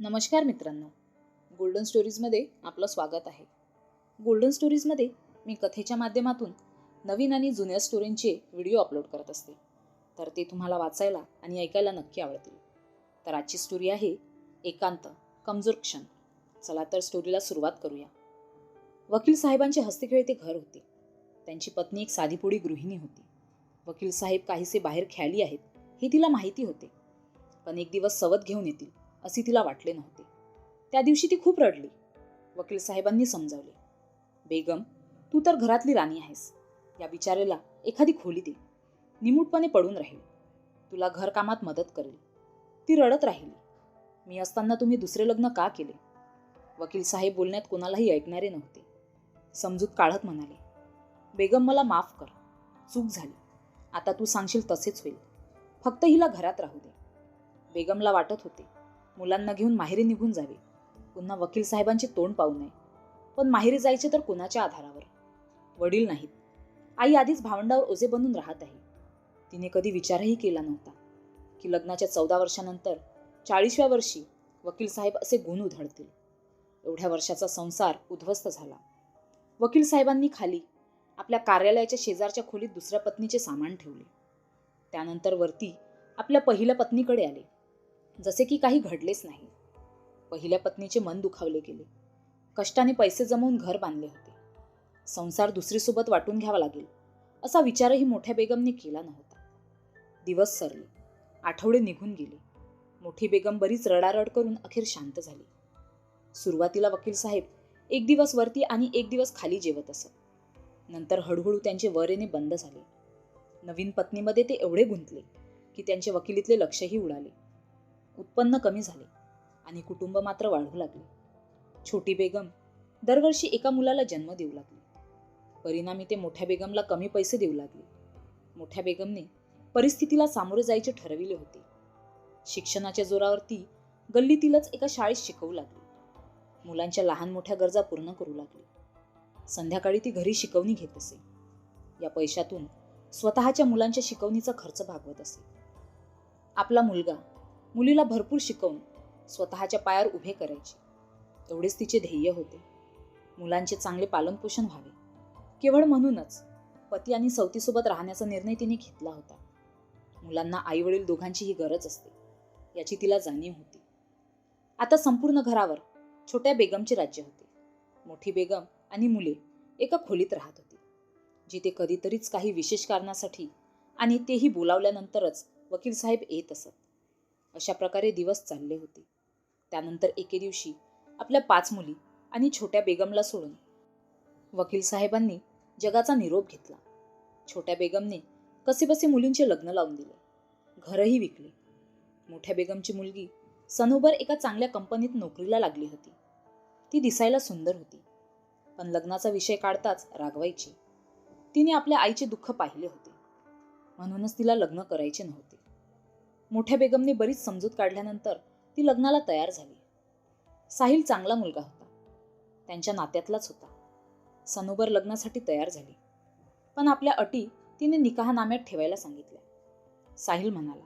नमस्कार मित्रांनो. गोल्डन स्टोरीजमध्ये आपलं स्वागत आहे. गोल्डन स्टोरीजमध्ये मी कथेच्या माध्यमातून नवीन आणि जुन्या स्टोरींचे व्हिडिओ अपलोड करत असते. तर ते तुम्हाला वाचायला आणि ऐकायला नक्की आवडतील. तर आजची स्टोरी आहे एकांत कमजोर क्षण. चला तर स्टोरीला सुरुवात करूया. वकील साहेबांचे हस्तेखेळते घर होते. त्यांची पत्नी एक साधीपुडी गृहिणी होती. वकील साहेब काहीसे बाहेर खेळली आहेत हे तिला माहिती होते. पण एक दिवस सवत घेऊन येतील. असे तिला वाटले नव्हते. त्या दिवशी ती खूप रडली. वकील साहेबांनी समजावले बेगम तू तर घरातली राणी आहेस. या बिचारेला एखादी खोली दे. निमूटपणे पडून राहील. तुला घरकामात मदत करेल. ती रडत राहिली. मी असताना तुम्ही दुसरे लग्न का केले वकील साहेब बोलण्यात कोणालाही ऐकणारे नव्हते. समजूत काढत म्हणाले बेगम मला माफ कर. चूक झाली. आता तू सांगशील तसेच होईल. फक्त हिला घरात राहू दे. बेगमला वाटत होते मुलांना घेऊन माहेरी निघून जावे. पुन्हा वकील साहेबांचे तोंड पाहू नये. पण माहेरी जायचे तर कुणाच्या आधारावर? वडील नाहीत. आई आधीच भावंडावर ओझे बनून राहत आहे. तिने कधी विचारही केला नव्हता की लग्नाच्या चौदा वर्षानंतर चाळीसव्या वर्षी वकील साहेब असे गुण उधळतील. एवढ्या वर्षाचा संसार उद्ध्वस्त झाला. वकील साहेबांनी खाली आपल्या कार्यालयाच्या शेजारच्या खोलीत दुसऱ्या पत्नीचे सामान ठेवले. त्यानंतर वरती आपल्या पहिल्या पत्नीकडे आले. जसे की काही घडलेच नाही. पहिल्या पत्नीचे मन दुखावले गेले. कष्टाने पैसे जमवून घर बांधले होते. संसार दुसरीसोबत वाटून घ्यावा लागेल असा विचारही मोठ्या बेगमने केला नव्हता. दिवस सरले आठवडे निघून गेले. मोठी बेगम बरीच रडारड करून अखेर शांत झाली. सुरुवातीला वकील साहेब एक दिवस वरती आणि एक दिवस खाली जेवत असत. नंतर हळूहळू त्यांचे वर येणे बंद झाले. नवीन पत्नीमध्ये ते एवढे गुंतले की त्यांचे वकिलीतले लक्षही उडाले. उत्पन्न कमी झाले आणि कुटुंब मात्र वाढू लागले. छोटी बेगम दरवर्षी एका मुलाला जन्म देऊ लागली. परिणामी ते मोठ्या बेगमला कमी पैसे देऊ लागले. मोठ्या बेगमने परिस्थितीला सामोरे जायचे ठरविले होते. शिक्षणाच्या जोरावर ती गल्लीतीलच एका शाळेत शिकवू लागली. मुलांच्या लहान मोठ्या गरजा पूर्ण करू लागली. संध्याकाळी ती घरी शिकवणी घेत असे. या पैशातून स्वतःच्या मुलांच्या शिकवणीचा खर्च भागवत असे. आपला मुलगा मुलीला भरपूर शिकवून स्वतःच्या पायावर उभे करायचे. एवढेच तिचे ध्येय होते. मुलांचे चांगले पालनपोषण व्हावे. केवळ म्हणूनच पती आणि सवतीसोबत राहण्याचा निर्णय तिने घेतला होता. मुलांना आईवडील दोघांचीही गरज असते याची तिला जाणीव होती. आता संपूर्ण घरावर छोट्या बेगमचे राज्य होते. मोठी बेगम आणि मुले एका खोलीत राहत होती जिथे कधीतरीच काही विशेष कारणासाठी आणि तेही बोलावल्यानंतरच वकील साहेब येत असत. अशा प्रकारे दिवस चालले होते. त्यानंतर एके दिवशी आपल्या पाच मुली आणि छोट्या बेगमला सोडून वकील साहेबांनी जगाचा निरोप घेतला. छोट्या बेगमने कसेबसे मुलींचे लग्न लावून दिले. घरही विकले. मोठ्या बेगमची मुलगी सनोबर एका चांगल्या कंपनीत नोकरीला लागली होती. ती दिसायला सुंदर होती पण लग्नाचा विषय काढताच रागवायची. तिने आपल्या आईचे दुःख पाहिले होते. म्हणूनच तिला लग्न करायचे नव्हते. मोठ्या बेगमने बरीच समजूत काढल्यानंतर ती लग्नाला तयार झाली. साहिल चांगला मुलगा होता. त्यांच्या नात्यातलाच होता. सनोबर लग्नासाठी तयार झाली. पण आपल्या अटी तिने निकाहनाम्यात ठेवायला सांगितल्या. साहिल म्हणाला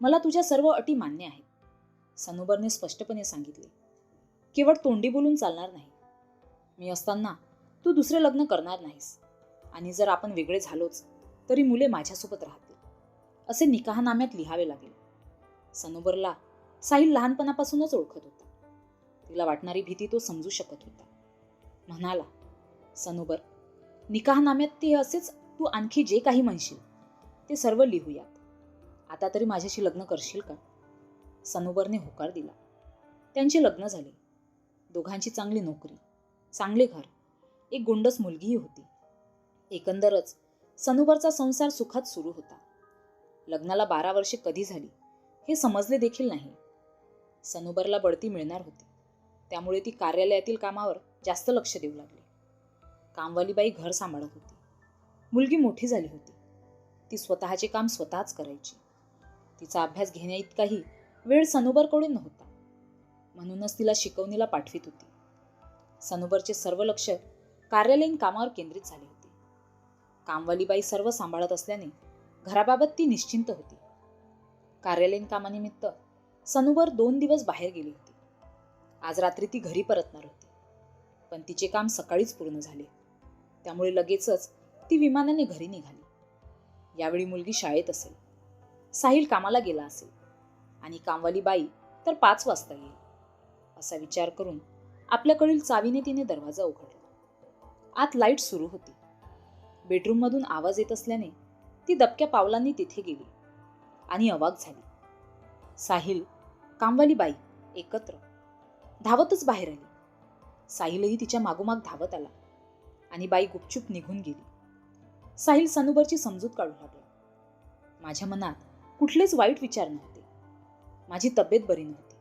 मला तुझ्या सर्व अटी मान्य आहेत. सनोबरने स्पष्टपणे सांगितले केवळ तोंडी बोलून चालणार नाही. मी असताना तू दुसरे लग्न करणार नाहीस. आणि जर आपण वेगळे झालोच तरी मुले माझ्यासोबत राहतील. असे निकाहनाम्यात लिहावे लागेल. सनोबरला साहिल लहानपणापासूनच ओळखत होता. तिला वाटणारी भीती तो समजू शकत होता. म्हणाला सनोबर निकाहनाम्यात ते असेच तू आणखी जे काही म्हणशील ते सर्व लिहूयात. आता तरी माझ्याशी लग्न करशील का? सनोबरने होकार दिला. त्यांचे लग्न झाले. दोघांची चांगली नोकरी चांगले घर एक गोंडस मुलगीही होती. एकंदरच सनोबरचा संसार सुखात सुरू होता. लग्नाला बारा वर्षे कधी झाली हे समजले देखील नाही. सनोबरला बढती मिळणार होती. त्यामुळे ती कार्यालयातील कामावर जास्त लक्ष देऊ लागली. कामवालीबाई घर सांभाळत होती. मुलगी मोठी झाली होती. ती स्वतःचे काम स्वतःच करायची. तिचा अभ्यास घेण्याइतकाही वेळ सनोबरकडून नव्हता. म्हणूनच तिला शिकवणीला पाठवित होती. सनोबरचे सर्व लक्ष कार्यालयीन कामावर केंद्रित झाले होते. कामवालीबाई सर्व सांभाळत असल्याने घराबाबत ती निश्चिंत होती. कार्यालयीन कामानिमित्त सनूवर दोन दिवस बाहेर गेली होती. आज रात्री ती घरी परतणार होती. पण तिचे काम सकाळीच पूर्ण झाले. त्यामुळे लगेचच ती विमानाने घरी निघाली. यावेळी मुलगी शाळेत असेल. साहिल कामाला गेला असेल. आणि कामवाली बाई तर पाच वाजता येईल. असा विचार करून आपल्याकडील चावीने तिने दरवाजा उघडला. आत लाइट सुरू होती. बेडरूममधून आवाज येत असल्याने ती दबक्या पावलांनी तिथे गेली. आणि अवाक झाली. साहिल कामवाली बाई एकत्र. धावतच बाहेर आली. साहिलही तिच्या मागोमाग धावत आला. आणि बाई गुपचूप निघून गेली. साहिल सनुबरची समजूत काढू लागला. माझ्या मनात कुठलेच वाईट विचार नव्हते. माझी तब्येत बरी नव्हती.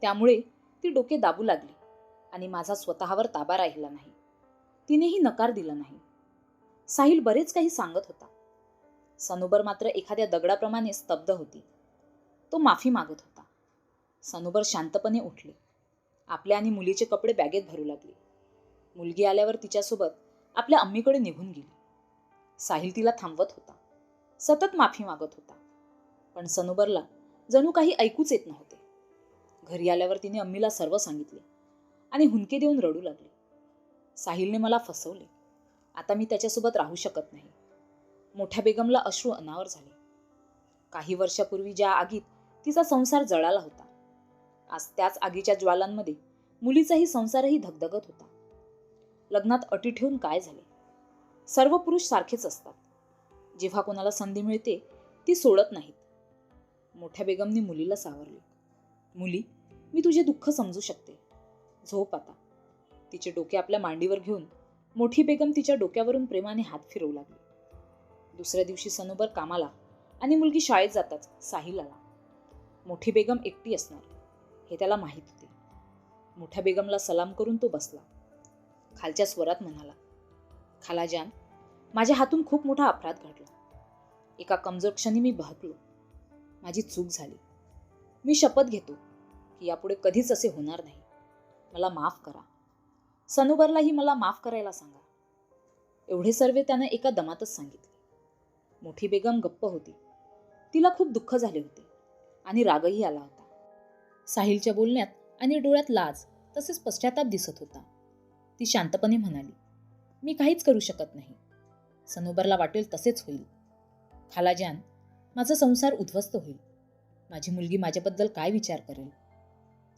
त्यामुळे ती डोके दाबू लागली आणि माझा स्वतःवर ताबा राहिला नाही. तिनेही नकार दिला नाही. साहिल बरेच काही सांगत होता. सनोबर मात्र एखाद्या दगडाप्रमाणे स्तब्ध होती. तो माफी मागत होता. सनोबर शांतपणे उठले. आपल्या आणि मुलीचे कपडे बॅगेत भरू लागले. मुलगी आल्यावर तिच्यासोबत आपल्या अम्मीकडे निघून गेली. साहिल तिला थांबवत होता. सतत माफी मागत होता. पण सनोबरला जणू काही ऐकूच येत नव्हते. घरी आल्यावर तिने अम्मीला सर्व सांगितले आणि हुंके देऊन रडू लागले. साहिलने मला फसवले. आता मी त्याच्यासोबत राहू शकत नाही. मोठ्या बेगमला अश्रू अनावर झाले. काही वर्षापूर्वी ज्या आगीत तिचा संसार जळाला होता. आज त्याच आगीच्या ज्वालांमध्ये मुलीचाही संसारही धगधगत होता. लग्नात अटी ठेवून काय झाले? सर्व पुरुष सारखेच असतात. जेव्हा कोणाला संधी मिळते ती सोडत नाहीत. मोठ्या बेगमने मुलीला सावरले. मुली मी तुझे दुःख समजू शकते. झोप आता. तिचे डोके आपल्या मांडीवर घेऊन मोठी बेगम तिच्या डोक्यावरून प्रेमाने हात फिरवू लागली. दुसऱ्या दिवशी सनोबर कामाला आणि मुलगी शाळेत जाताच साहिलाला. मोठी बेगम एकटी असणार हे त्याला माहीत होते. मोठ्या बेगमला सलाम करून तो बसला. खालच्या स्वरात म्हणाला खालाजान माझ्या हातून खूप मोठा अपराध घडला. एका कमजोर क्षणी मी बहकलो. माझी चूक झाली. मी शपथ घेतो की यापुढे कधीच असे होणार नाही. मला माफ करा. सनुबरलाही मला माफ करायला सांगा. एवढे सर्वे त्यानं एका दमातच सांगितले. मोठी बेगम गप्प होती. तिला खूप दुःख झाले होते आणि रागही आला होता. साहिलच्या बोलण्यात आणि डोळ्यात लाज तसेच पश्चाताप दिसत होता. ती शांतपणे म्हणाली मी काहीच करू शकत नाही. सनोबरला वाटेल तसेच होईल. खालाजान माझा संसार उद्ध्वस्त होईल. माझी मुलगी माझ्याबद्दल काय विचार करेल?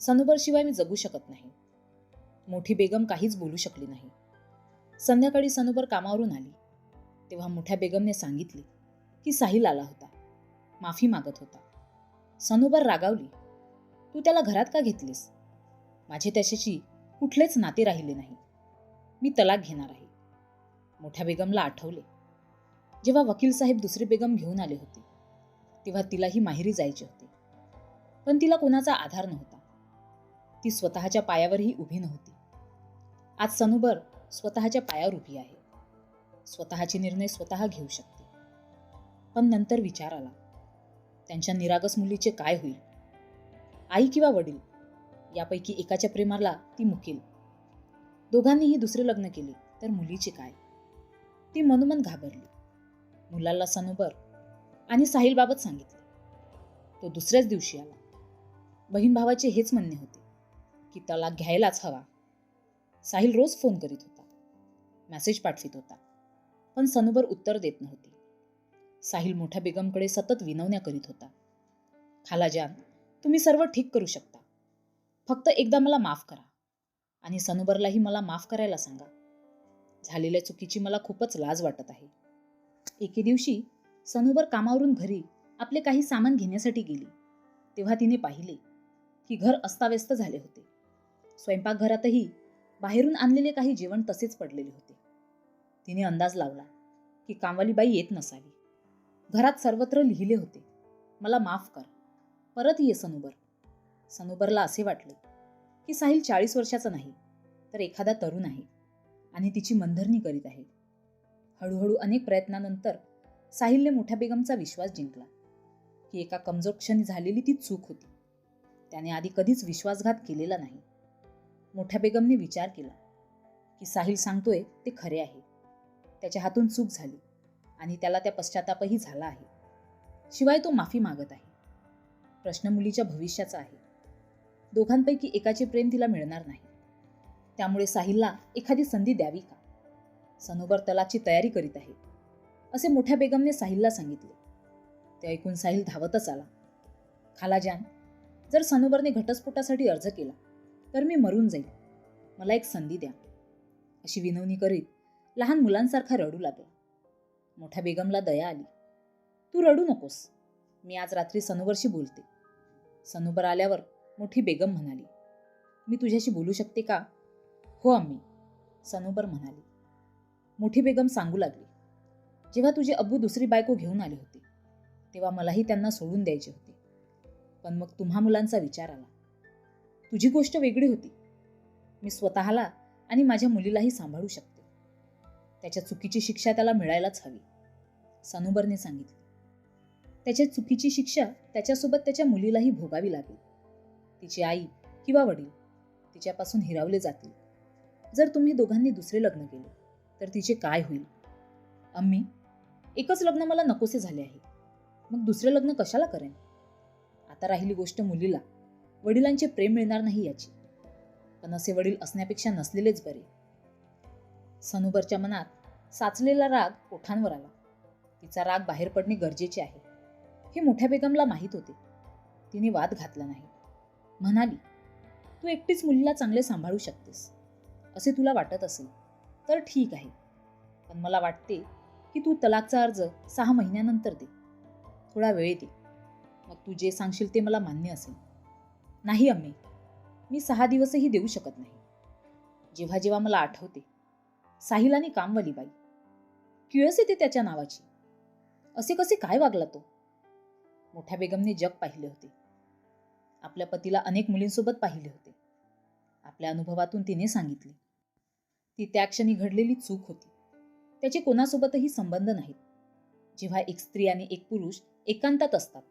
सनोबरशिवाय मी जगू शकत नाही. मोठी बेगम काहीच बोलू शकली नाही. संध्याकाळी सनोबर कामावरून आली. तेव्हा मोठ्या बेगमने सांगितले की साहिल आला होता. माफी मागत होता. सनोबर रागावली. तू त्याला घरात का घेतलीस? माझे त्याच्याशी कुठलेच नाते राहिले नाही. मी तलाक घेणार आहे. मोठ्या बेगमला आठवले. जेव्हा वकील साहेब दुसरी बेगम घेऊन आले होते तेव्हा तिलाही माहेरी जायचे होते. पण तिला कोणाचा आधार नव्हता. ती स्वतःच्या पायावरही उभी नव्हती. आज सनुबर स्वतःच्या पायावर उभी आहे. स्वतःचे निर्णय स्वतः घेऊ शकते. पण नंतर विचार आला. त्यांच्या निरागस मुलीचे काय होईल? आई किंवा वडील? यापैकी एकाच्या प्रेमाला ती मुकेल. दोघांनीही दुसरे लग्न केले तर मुलीचे काय? ती मनोमन घाबरली. मुलाला सनोबर आणि साहिलबाबत सांगितले. तो दुसऱ्याच दिवशी आला. बहीण भावाचे हेच म्हणणे होते की तलाक घ्यायलाच हवा. साहिल रोज फोन करीत होता. मेसेज पाठवित होता. पण सनोबर उत्तर देत नव्हती. साहिल मोठ्या बेगमकडे सतत विनवण्या करीत होता. खालाजान तुम्ही सर्व ठीक करू शकता. फक्त एकदा मला माफ करा आणि सनोबरलाही मला माफ करायला सांगा. झालेल्या चुकीची मला खूपच लाज वाटत आहे. एके दिवशी सनोबर कामावरून घरी आपले काही सामान घेण्यासाठी गेली. तेव्हा तिने पाहिले की घर अस्ताव्यस्त झाले होते. स्वयंपाकघरातही बाहेरून आणलेले काही जेवण तसेच पडलेले होते. तिने अंदाज लावला की कामवालीबाई येत नसावी. घरात सर्वत्र लिहिले होते मला माफ कर. परत ये सनोबर. सनोबरला असे वाटले की साहिल चाळीस वर्षाचा नाही तर एखादा तरुण आहे आणि तिची मंधरणी करीत आहे. हळूहळू अनेक प्रयत्नानंतर साहिलने मोठ्या बेगमचा विश्वास जिंकला की एका कमजोर क्षणी झालेली ती चूक होती. त्याने आधी कधीच विश्वासघात केलेला नाही. मोठ्या बेगमने विचार केला की साहिल सांगतोय ते खरे आहे. त्याच्या हातून चूक झाली आणि त्याला त्या पश्चातापही झाला आहे. शिवाय तो माफी मागत आहे. प्रश्न मुलीच्या भविष्याचा आहे. दोघांपैकी एकाचे प्रेम तिला मिळणार नाही. त्यामुळे साहिलला एखादी संधी द्यावी का? सनोबर तलाकची तयारी करीत आहे. असे मोठ्या बेगमने साहिलला सांगितले. ते ऐकून साहिल धावतच आला. खालाजान जर सनोबरने घटस्फोटासाठी अर्ज केला तर मी मरून जाईल मला एक संधी द्या. अशी विनवणी करीत लहान मुलांसारखा रडू लागला. मोठ्या बेगमला दया आली. तू रडू नकोस. मी आज रात्री सनूवरशी बोलते. सनोबर आल्यावर मोठी बेगम म्हणाली मी तुझ्याशी बोलू शकते का? हो अम्मी सनोबर म्हणाली. मोठी बेगम सांगू लागली जेव्हा तुझे अब्बू दुसरी बायको घेऊन आले होते तेव्हा मलाही त्यांना सोडून द्यायचे होते. पण मग तुम्हा मुलांचा विचार आला. तुझी गोष्ट वेगळी होती. मी स्वतःला आणि माझ्या मुलीलाही सांभाळू शकते. त्याच्या चुकीची शिक्षा त्याला मिळायलाच हवी. सानुबरने सांगितले. त्याच्या चुकीची शिक्षा त्याच्यासोबत त्याच्या मुलीलाही भोगावी लागेल. तिची आई किंवा वडील तिच्यापासून हिरावले जातील. जर तुम्ही दोघांनी दुसरे लग्न केले तर तिचे काय होईल? अम्मी एकच लग्न मला नकोसे झाले आहे. मग दुसरे लग्न कशाला करेन? आता राहिली गोष्ट मुलीला. वडिलांचे प्रेम मिळणार नाही याची. पण असे वडील असण्यापेक्षा नसलेलेच बरे. सनुबरच्या मनात साचलेला राग ओठांवर आला. तिचा राग बाहेर पडणे गरजेचे आहे. हे मोठ्या बेगमला माहीत होते. तिने वाद घातला नाही. म्हणाली तू एकटीच मुलीला चांगले सांभाळू शकतेस. असे तुला वाटत असेल तर ठीक आहे. पण मला वाटते की तू तलाकचा अर्ज सहा महिन्यानंतर दे. थोडा वेळ दे. मग तू जे सांगशील ते मला मान्य असेल. नाही अम्मी मी सहा दिवसही देऊ शकत नाही. जेव्हा जेव्हा मला आठवते साहिलाने आणि कामवाली बाई. किळस येते त्याच्या नावाची. असे कसे काय वागला तो? मोठ्या बेगमने जग पाहिले होते. आपल्या पतीला अनेक मुलींसोबत पाहिले होते. आपल्या अनुभवातून तिने सांगितले. ती त्या क्षणी घडलेली चूक होती. त्याचे कोणासोबतही संबंध नाहीत. जेव्हा एक स्त्री आणि एक पुरुष एकांतात असतात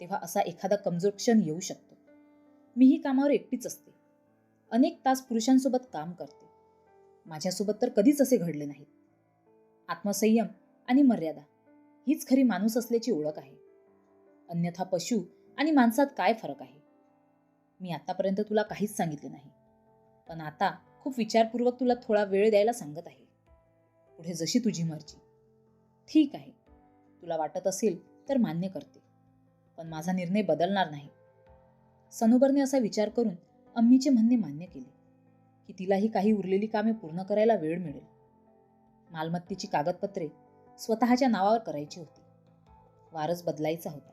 तेव्हा असा एखादा कमजोर क्षण येऊ शकतो. मीही कामावर एकटीच असते. अनेक तास पुरुषांसोबत काम करते. माझ्यासोबत तर कधीच असे घडले नाहीत. आत्मसंयम आणि मर्यादा हीच खरी माणूस असल्याची ओळख आहे. अन्यथा पशु आणि माणसात काय फरक आहे? मी आतापर्यंत तुला काहीच सांगितले नाही. पण आता खूप विचारपूर्वक तुला थोडा वेळ द्यायला सांगत आहे. पुढे जशी तुझी मर्जी. ठीक आहे. तुला वाटत असेल तर मान्य करते. पण माझा निर्णय बदलणार नाही. सनोबरने असा विचार करून अम्मीचे म्हणणे मान्य केले. की तिलाही काही उरलेली कामे पूर्ण करायला वेळ मिळेल. मालमत्तेची कागदपत्रे स्वतःच्या नावावर करायची होती. वारस बदलायचा होता.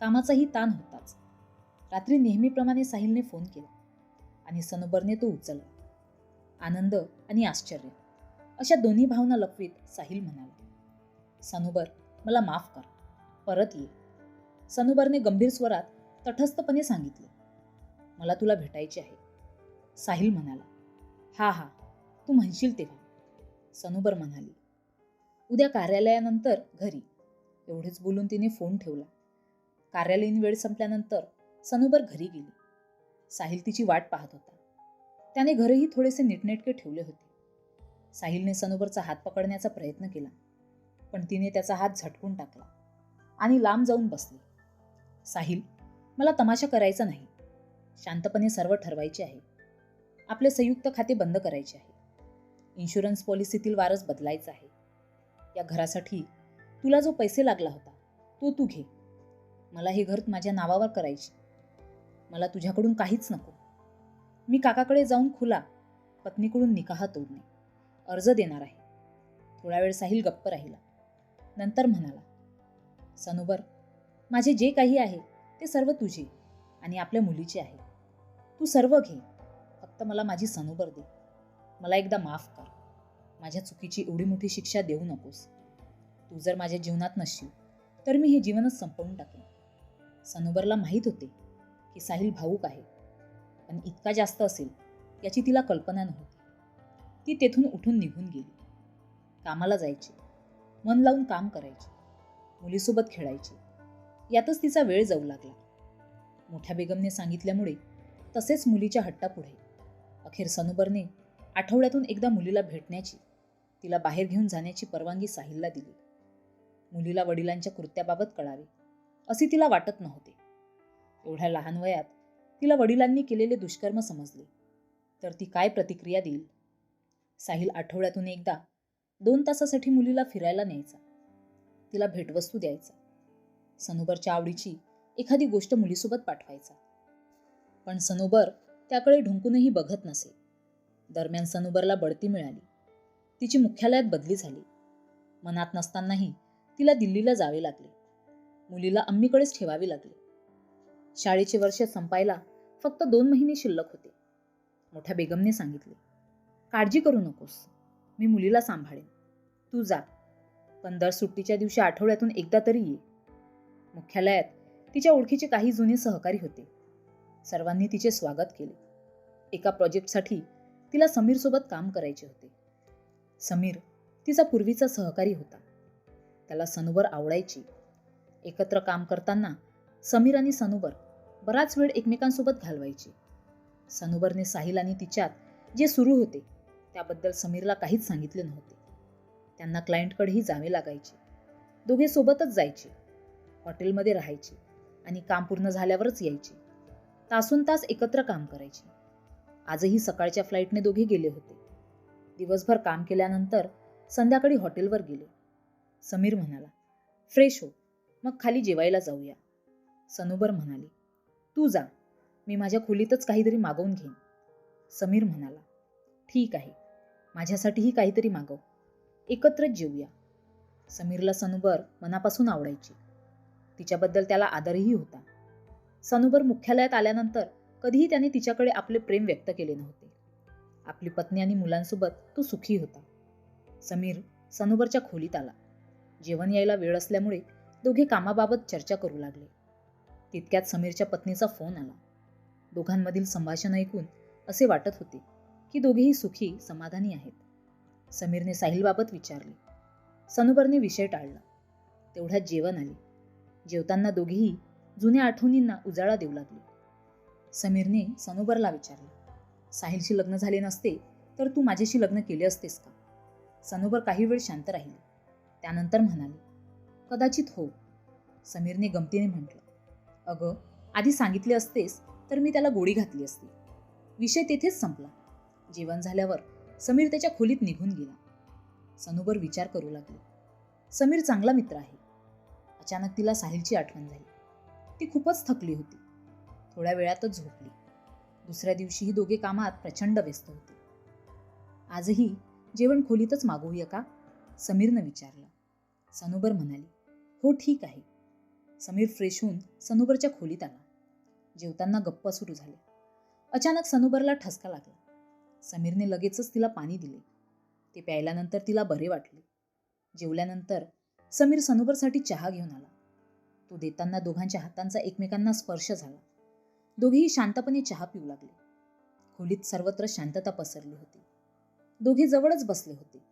कामाचाही ताण होताच. रात्री नेहमीप्रमाणे साहिलने फोन केला आणि सनोबरने तो उचलला. आनंद आणि आश्चर्य. अशा दोन्ही भावना लपवीत साहिल म्हणाला सनोबर मला माफ कर. परत ये. सनोबरने गंभीर स्वरात तटस्थपणे सांगितले मला तुला भेटायचे आहे. साहिल म्हणाला हा हा तू म्हणशील तेव्हा. सनोबर म्हणाली उद्या कार्यालयानंतर घरी. एवढेच बोलून तिने फोन ठेवला. कार्यालयीन वेळ संपल्यानंतर सनोबर घरी गेली. साहिल तिची वाट पाहत होता. त्याने घरही थोडेसे नीटनेटके ठेवले होते. साहिलने सनोबरचा हात पकडण्याचा प्रयत्न केला पण तिने त्याचा हात झटकून टाकला आणि लांब जाऊन बसली. साहिल मला तमाशा करायचा नाही. शांतपणे सर्व ठरवायचे आहे. आपले संयुक्त खाते बंद करायचे आहे. इन्शुरन्स पॉलिसीतील वारस बदलायचा आहे. या घरासाठी तुला जो पैसे लागला होता तो तू घे. मला हे घर माझ्या नावावर करायचे. मला तुझ्याकडून काहीच नको. मी काकाकडे जाऊन खुला पत्नीकडून निकाह तोडणे. अर्ज देणार आहे. थोडा वेळ साहिल गप्प राहिला. नंतर म्हणाला सनोबर माझे जे काही आहे ते सर्व तुझे आणि आपल्या मुलीचे आहे. तू सर्व घे. फक्त मला माझी सनोबर दे. मला एकदा माफ कर. माझ्या चुकीची एवढी मोठी शिक्षा देऊ नकोस. तू जर माझ्या जीवनात नसशील तर मी हे जीवनच संपवून टाकेन. सनोबरला माहीत होते की साहिल भाऊक आहे. पण इतका जास्त असेल याची तिला कल्पना नव्हती. ती तेथून उठून निघून गेली. कामाला जायची. मन लावून काम करायची. मुलीसोबत खेळायची. यातच तिचा वेळ जाऊ लागला. मोठ्या बेगमने सांगितल्यामुळे तसेच मुलीच्या हट्टापुढे अखेर सनोबरने आठवड्यातून एकदा मुलीला भेटण्याची तिला बाहेर घेऊन जाण्याची परवानगी साहिलला दिली. मुलीला वडिलांच्या कृत्याबाबत कळावे असे तिला वाटत नव्हते. एवढ्या लहान वयात तिला वडिलांनी केलेले दुष्कर्म समजले. तर ती काय प्रतिक्रिया देईल? साहिल आठवड्यातून एकदा दोन तासासाठी मुलीला फिरायला न्यायचा. तिला भेटवस्तू द्यायचा. सनोबरच्या आवडीची एखादी गोष्ट मुलीसोबत पाठवायचा. पण सनोबर त्याकडे ढुंकूनही बघत नसे. दरम्यान सनुबरला बढती मिळाली. तिची मुख्यालयात बदली झाली. मनात नसतानाही तिला दिल्लीला जावे लागले. मुलीला अम्मीकडेच ठेवावी लागली. शाळेचे वर्ष संपायला फक्त दोन महिने शिल्लक होते. मोठ्या बेगमने सांगितले काळजी करू नकोस. मी मुलीला सांभाळेन. तू जा. पण दर सुट्टीच्या दिवशी आठवड्यातून एकदा तरी ये. मुख्यालयात तिच्या ओळखीचे काही जुने सहकारी होते. सर्वांनी तिचे स्वागत केले. एका प्रोजेक्टसाठी तिला समीरसोबत काम करायचे होते. समीर तिचा पूर्वीचा सहकारी होता. त्याला सनूबर आवडायची. एकत्र काम करताना समीर आणि सनूबर बराच वेळ एकमेकांसोबत घालवायचे. सनूबरने साहिल आणि तिच्यात जे सुरू होते त्याबद्दल समीरला काहीच सांगितले नव्हते. त्यांना क्लायंटकडेही जावे लागायचे. दोघे सोबतच जायचे. हॉटेलमध्ये राहायचे आणि काम पूर्ण झाल्यावरच यायचे. तासून तास एकत्र काम करायचे. आजही सकाळच्या फ्लाईटने दोघे गेले होते. दिवसभर काम केल्यानंतर संध्याकाळी हॉटेलवर गेले. समीर म्हणाला फ्रेश हो मग खाली जेवायला जाऊया. सनुबर म्हणाली तू जा मी माझ्या खोलीतच काहीतरी मागवून घेईन. समीर म्हणाला ठीक आहे माझ्यासाठीही काहीतरी मागव. एकत्रच जेऊया. समीरला सनुबर मनापासून आवडायची. तिच्याबद्दल त्याला आदरही होता. सनुबर मुख्यालयात आल्यानंतर कधीही त्याने तिच्याकडे आपले प्रेम व्यक्त केले नव्हते. आपली पत्नी आणि मुलांसोबत तो सुखी होता. समीर सनुबरच्या खोलीत आला. जेवण यायला वेळ असल्यामुळे दोघे कामाबाबत चर्चा करू लागले. तितक्यात समीरच्या पत्नीचा फोन आला. दोघांमधील संभाषण ऐकून असे वाटत होते की दोघेही सुखी समाधानी आहेत. समीरने साहिलबाबत विचारले. सनुबरने विषय टाळला. तेवढ्यात जेवण आले. जेवताना दोघेही जुन्या आठवणींना उजाळा देऊ लागली. समीरने सनोबरला विचारले साहिलशी लग्न झाले नसते तर तू माझ्याशी लग्न केले असतेस का? सनोबर काही वेळ शांत राहिले. त्यानंतर म्हणाले कदाचित हो. समीरने गमतीने म्हटलं अगं आधी सांगितले असतेस तर मी त्याला गोळी घातली असती. विषय तेथेच संपला. जेवण झाल्यावर समीर त्याच्या खोलीत निघून गेला. सनुबर विचार करू लागला समीर चांगला मित्र आहे. अचानक तिला साहिलची आठवण झाली. ती खूपच थकली होती. थोड्या वेळातच झोपली. दुसऱ्या दिवशीही दोघे कामात प्रचंड व्यस्त होते. आजही जेवण खोलीतच मागवूया का? समीरनं विचारलं. सनुबर म्हणाली हो ठीक आहे. समीर फ्रेश होऊन सनुबरच्या खोलीत आला. जेवताना गप्पा सुरू झाले. अचानक सनुबरला ठसका लागला. समीरने लगेचच तिला पाणी दिले. ते प्यायल्यानंतर तिला बरे वाटले. जेवल्यानंतर समीर सनुबरसाठी चहा घेऊन आला. तो देताना दोघांच्या हातांचा एकमेकांना स्पर्श झाला. दोघेही शांतपणे चहा पिऊ लागले. खोलीत सर्वत्र शांतता पसरली होती. दोघे जवळच बसले होते.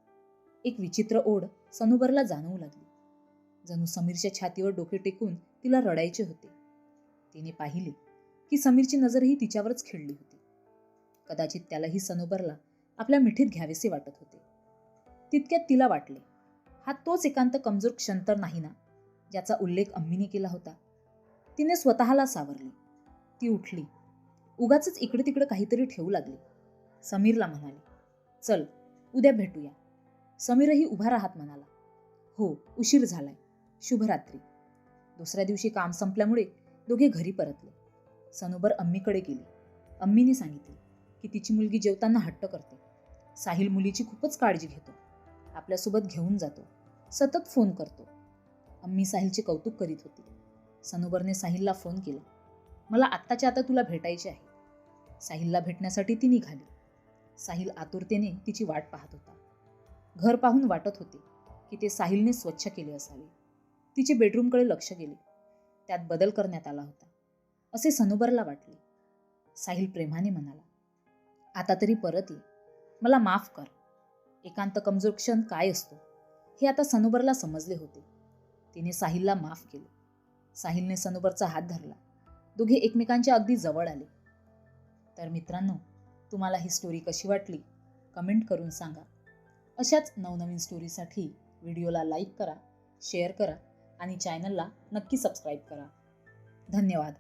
एक विचित्र ओढ सनुबरला जाणवू लागली. जणू समीरच्या छातीवर डोके टेकून तिला रडायचे होते. तिने पाहिले की समीरची नजरही तिच्यावरच खिळली होती. कदाचित त्यालाही सनोबरला आपल्या मिठीत घ्यावेसे वाटत होते. तितक्यात तिला वाटले हा तोच एकांत कमजोर क्षण तर नाही ना? ज्याचा उल्लेख अम्मीने केला होता. तिने स्वतःला सावरले. ती उठली. उगाच इकडे तिकडे काहीतरी ठेवू लागली. समीरला म्हणाले चल उद्या भेटूया. समीरही उभा राहत म्हणाला हो उशीर झालाय. शुभरात्री. दुसऱ्या दिवशी काम संपल्यामुळे दोघे घरी परतले. सनोबर अम्मीकडे गेली. अम्मीने सांगितले की तिची मुलगी जेवताना हट्ट करते. साहिल मुलीची खूपच काळजी घेतो. आपल्यासोबत घेऊन जातो. सतत फोन करतो. अम्मी साहिलचे कौतुक करीत होती. सनोबरने साहिलला फोन केला. मला आत्ताच्या आता तुला भेटायचे आहे. साहिलला भेटण्यासाठी ती निघाली. साहिल आतुरतेने तिची वाट पाहत होता. घर पाहून वाटत होते की ते साहिलने स्वच्छ केले असावे. तिचे बेडरूमकडे लक्ष गेले. त्यात बदल करण्यात आला होता. असे सनोबरला वाटले. साहिल प्रेमाने म्हणाला आता तरी परत ये. मला माफ कर. एकांत कमजोर क्षण काय असतो हे आता सनोबरला समजले होते. तिने साहिलला माफ केले. साहिलने सनोबरचा हात धरला. दोघे एकमेकांच्या अगदी जवळ आले. तर मित्रांनो तुम्हाला ही स्टोरी कशी वाटली? कमेंट करून सांगा. अशाच नवनवीन स्टोरीसाठी व्हिडिओला लाईक करा शेअर करा आणि चॅनलला नक्की सबस्क्राईब करा. धन्यवाद.